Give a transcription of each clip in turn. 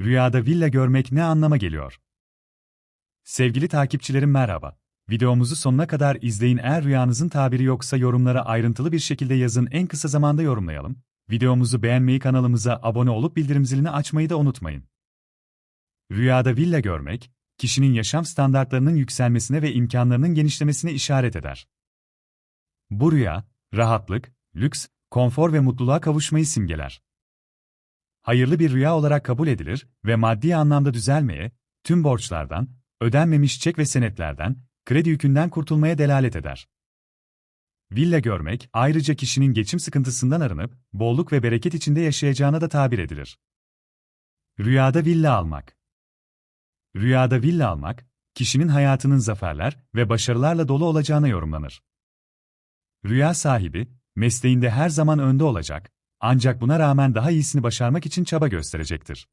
Rüyada villa görmek ne anlama geliyor? Sevgili takipçilerim merhaba. Videomuzu sonuna kadar izleyin eğer rüyanızın tabiri yoksa yorumlara ayrıntılı bir şekilde yazın en kısa zamanda yorumlayalım. Videomuzu beğenmeyi kanalımıza abone olup bildirim zilini açmayı da unutmayın. Rüyada villa görmek, kişinin yaşam standartlarının yükselmesine ve imkanlarının genişlemesine işaret eder. Bu rüya, rahatlık, lüks, konfor ve mutluluğa kavuşmayı simgeler. Hayırlı bir rüya olarak kabul edilir ve maddi anlamda düzelmeye, tüm borçlardan, ödenmemiş çek ve senetlerden, kredi yükünden kurtulmaya delalet eder. Villa görmek, ayrıca kişinin geçim sıkıntısından arınıp, bolluk ve bereket içinde yaşayacağına da tabir edilir. Rüyada villa almak Rüyada villa almak, kişinin hayatının zaferler ve başarılarla dolu olacağına yorumlanır. Rüya sahibi, mesleğinde her zaman önde olacak, ancak buna rağmen daha iyisini başarmak için çaba gösterecektir.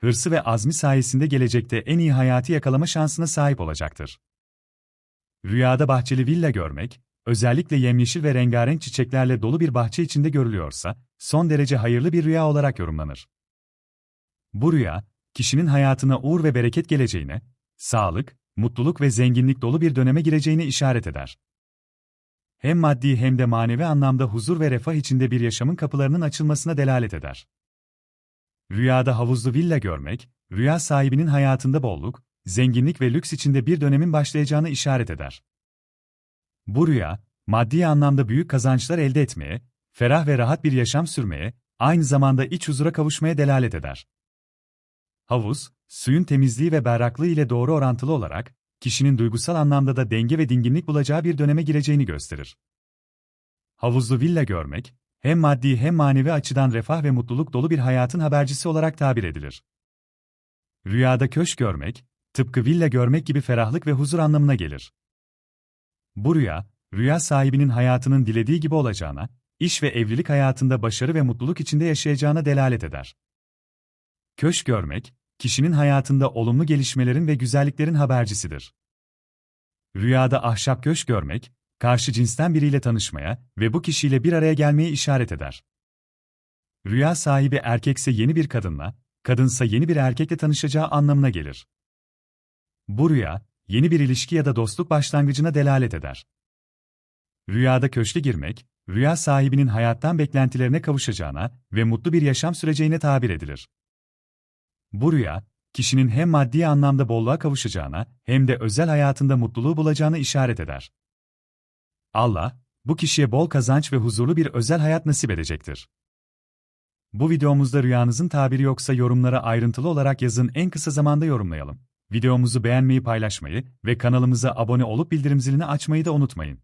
Hırsı ve azmi sayesinde gelecekte en iyi hayatı yakalama şansına sahip olacaktır. Rüyada bahçeli villa görmek, özellikle yemyeşil ve rengarenk çiçeklerle dolu bir bahçe içinde görülüyorsa, son derece hayırlı bir rüya olarak yorumlanır. Bu rüya, kişinin hayatına uğur ve bereket geleceğine, sağlık, mutluluk ve zenginlik dolu bir döneme gireceğine işaret eder. Hem maddi hem de manevi anlamda huzur ve refah içinde bir yaşamın kapılarının açılmasına delalet eder. Rüyada havuzlu villa görmek, rüya sahibinin hayatında bolluk, zenginlik ve lüks içinde bir dönemin başlayacağını işaret eder. Bu rüya, maddi anlamda büyük kazançlar elde etmeye, ferah ve rahat bir yaşam sürmeye, aynı zamanda iç huzura kavuşmaya delalet eder. Havuz, suyun temizliği ve berraklığı ile doğru orantılı olarak, kişinin duygusal anlamda da denge ve dinginlik bulacağı bir döneme gireceğini gösterir. Havuzlu villa görmek, hem maddi hem manevi açıdan refah ve mutluluk dolu bir hayatın habercisi olarak tabir edilir. Rüyada köşk görmek, tıpkı villa görmek gibi ferahlık ve huzur anlamına gelir. Bu rüya, rüya sahibinin hayatının dilediği gibi olacağına, iş ve evlilik hayatında başarı ve mutluluk içinde yaşayacağına delalet eder. Köşk görmek, kişinin hayatında olumlu gelişmelerin ve güzelliklerin habercisidir. Rüyada ahşap köşk görmek, karşı cinsten biriyle tanışmaya ve bu kişiyle bir araya gelmeye işaret eder. Rüya sahibi erkekse yeni bir kadınla, kadınsa yeni bir erkekle tanışacağı anlamına gelir. Bu rüya, yeni bir ilişki ya da dostluk başlangıcına delalet eder. Rüyada köşke girmek, rüya sahibinin hayattan beklentilerine kavuşacağına ve mutlu bir yaşam süreceğine tabir edilir. Bu rüya, kişinin hem maddi anlamda bolluğa kavuşacağına hem de özel hayatında mutluluğu bulacağını işaret eder. Allah, bu kişiye bol kazanç ve huzurlu bir özel hayat nasip edecektir. Bu videomuzda rüyanızın tabiri yoksa yorumlara ayrıntılı olarak yazın en kısa zamanda yorumlayalım. Videomuzu beğenmeyi paylaşmayı ve kanalımıza abone olup bildirim zilini açmayı da unutmayın.